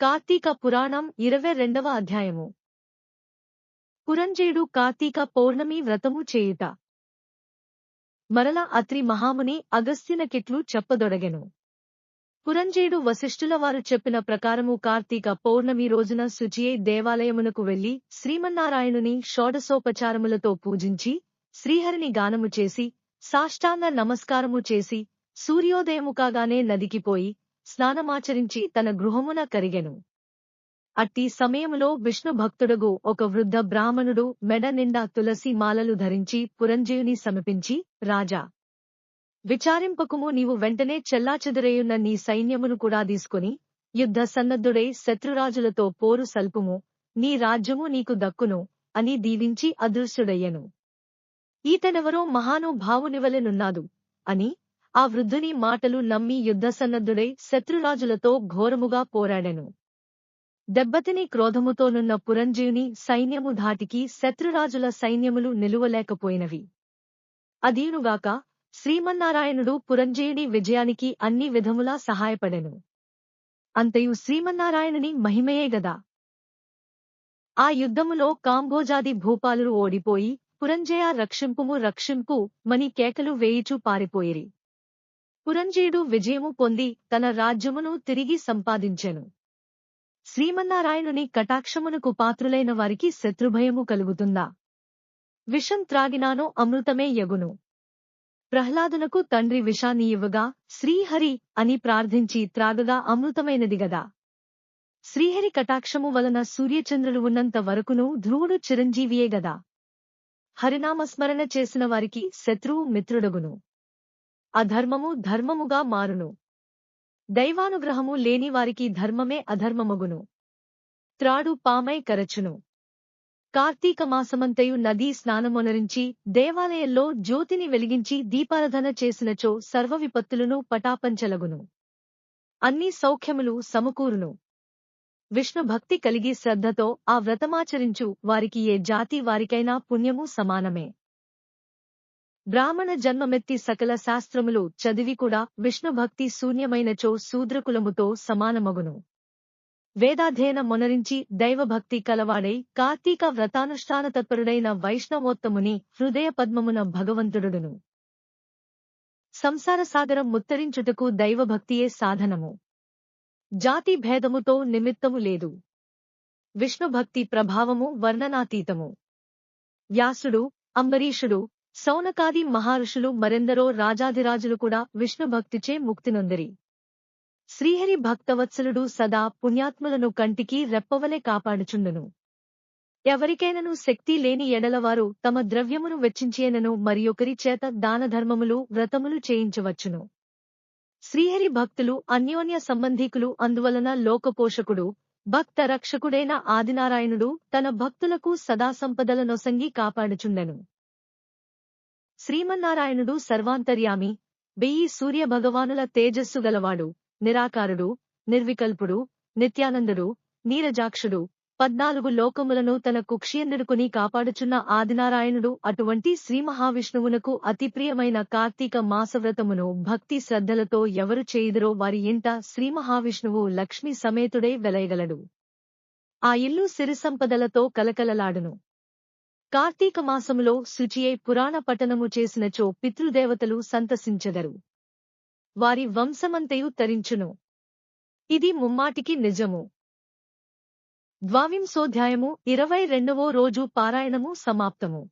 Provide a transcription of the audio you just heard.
కార్తీక పురాణం ఇరవై రెండవ అధ్యాయము. పురంజేయుడు కార్తీక పౌర్ణమి వ్రతము చేయుట. మరల అత్రి మహాముని అగస్త్యునకిట్లు చెప్పదొడగెను. పురంజేయుడు వశిష్ఠుల వారు చెప్పిన ప్రకారము కార్తీక పౌర్ణమి రోజున శుచియై దేవాలయమునకు వెళ్ళి శ్రీమన్నారాయణుని షోడశోపచారములతో పూజించి శ్రీహరిని గానము చేసి సాష్టాంగ నమస్కారము చేసి సూర్యోదయము కాగానే నదికిపోయి స్నానమాచరించి తన గృహమున కరిగెను. అట్టి సమయములో విష్ణు భక్తుడగు ఒక వృద్ధ బ్రాహ్మణుడు మెడ నిండా తులసి మాలలు ధరించి పురంజయుని సమీపించి రాజా విచారింపకుము నీవు వెంటనే చెల్లాచెదురేయున్న నీ సైన్యమును కూడా తీసుకుని యుద్ధ సన్నద్ధుడై శత్రురాజులతో పోరు సల్పుము నీ రాజ్యము నీకు దక్కును అని దీవించి అదృశ్యుడయ్యను. ఈతనెవరో మహానుభావునివలెనున్నాదు అని ఆ వృద్ధుని మాటలు నమ్మి యుద్ధసన్నద్ధుడై శత్రురాజులతో ఘోరముగా పోరాడెను. దెబ్బతిని క్రోధముతోనున్న పురంజీవుని సైన్యము ధాటికి శత్రురాజుల సైన్యములు నిలువలేకపోయినవి. అదీనుగాక శ్రీమన్నారాయణుడు పురంజీయుని విజయానికి అన్ని విధములా సహాయపడెను. అంతయు శ్రీమన్నారాయణుని మహిమయే గదా. ఆ యుద్ధములో కాంభోజాది భూపాలు ఓడిపోయి పురంజయ రక్షింపుము రక్షింపు మని కేకలు వేయిచూ పారిపోయిరి. పురంజయుడు విజయము పొంది తన రాజ్యమును తిరిగి సంపాదించెను. శ్రీమన్నారాయణుని కటాక్షమునకు పాత్రులైన వారికి శత్రుభయము కలుగుతుందా? విషం త్రాగినానో అమృతమే యగును. ప్రహ్లాదునకు తండ్రి విషాన్ని ఇవ్వగా శ్రీహరి అని ప్రార్థించి త్రాగగా అమృతమైనది గదా? శ్రీహరి కటాక్షము వలన సూర్యచంద్రులు ఉన్నంత వరకును ధ్రువుడు చిరంజీవియే గదా? హరినామస్మరణ చేసిన వారికి శత్రువు మిత్రుడగును. అధర్మము ధర్మముగా మారును. దైవానుగ్రహము లేని వారికి ధర్మమే అధర్మమగును. త్రాడు పామై కరచును. కార్తీక మాసమంతయు నదీ స్నానమొనరించి దేవాలయంలో జ్యోతిని వెలిగించి దీపారాధన చేసినచో సర్వ విపత్తులను పటాపంచలగును. అన్ని సౌఖ్యములు సమకూరును. విష్ణు భక్తి కలిగి శ్రద్ధతో ఆ వ్రతమాచరించు వారికి ఏ జాతి వారికైనా పుణ్యము సమానమే. బ్రాహ్మణ జన్మమెత్తి సకల శాస్త్రములు చదివి కూడా విష్ణుభక్తి శూన్యమైనచో శూద్రకులముతో సమానమగును. వేదాధ్యయన మొనరించి దైవభక్తి కలవాడై కార్తీక వ్రతానుష్ఠాన తత్పరుడైన వైష్ణవోత్తముని హృదయ పద్మమున భగవంతుడును సంసార సాగరం ముత్తరించుటకు దైవభక్తియే సాధనము. జాతి భేదముతో నిమిత్తము లేదు. విష్ణుభక్తి ప్రభావము వర్ణనాతీతము. వ్యాసుడు అంబరీషుడు సౌనకాది మహర్షులు మరెందరో రాజాధిరాజులు కూడా విష్ణుభక్తిచే ముక్తినొందిరి. శ్రీహరి భక్తవత్సలుడు సదా పుణ్యాత్ములను కంటికి రెప్పవలే కాపాడుచుండును. ఎవరికైనను శక్తి లేని ఎడలవారు తమ ద్రవ్యమును వెచ్చించేనను మరియొకరి చేత దానధర్మములు వ్రతములు చేయించవచ్చును. శ్రీహరి భక్తులు అన్యోన్య సంబంధీకులు అందువలన లోకపోషకుడు భక్త రక్షకుడైన ఆదినారాయణుడు తన భక్తులకు సదా సంపదలనొసంగి కాపాడుచుండెను. శ్రీమన్నారాయణుడు సర్వాంతర్యామి వెయ్యి సూర్య భగవానుల తేజస్సు గలవాడు నిరాకారుడు నిర్వికల్పుడు నిత్యానందుడు నీరజాక్షుడు. పద్నాలుగు లోకములను తన కుక్షియందుడుకుని కాపాడుచున్న ఆదినారాయణుడు అటువంటి శ్రీ మహావిష్ణువునకు అతి ప్రియమైన కార్తీక మాసవ్రతమును భక్తి శ్రద్ధలతో ఎవరు చేయుదరో వారి ఇంట శ్రీ మహావిష్ణువు లక్ష్మీ సమేతుడై వెలయగలడు. ఆ ఇల్లు సిరి సంపదలతో కలకలలాడును. కార్తీక మాసములో శుచియై పురాణ పఠనము చేసినచో పితృదేవతలు సంతసించెదరు. వారి వంశమంతయు తరించును. ఇది ముమ్మాటికి నిజము. ద్వావింశోధ్యాయము ఇరవై రెండవో రోజు పారాయణము సమాప్తము.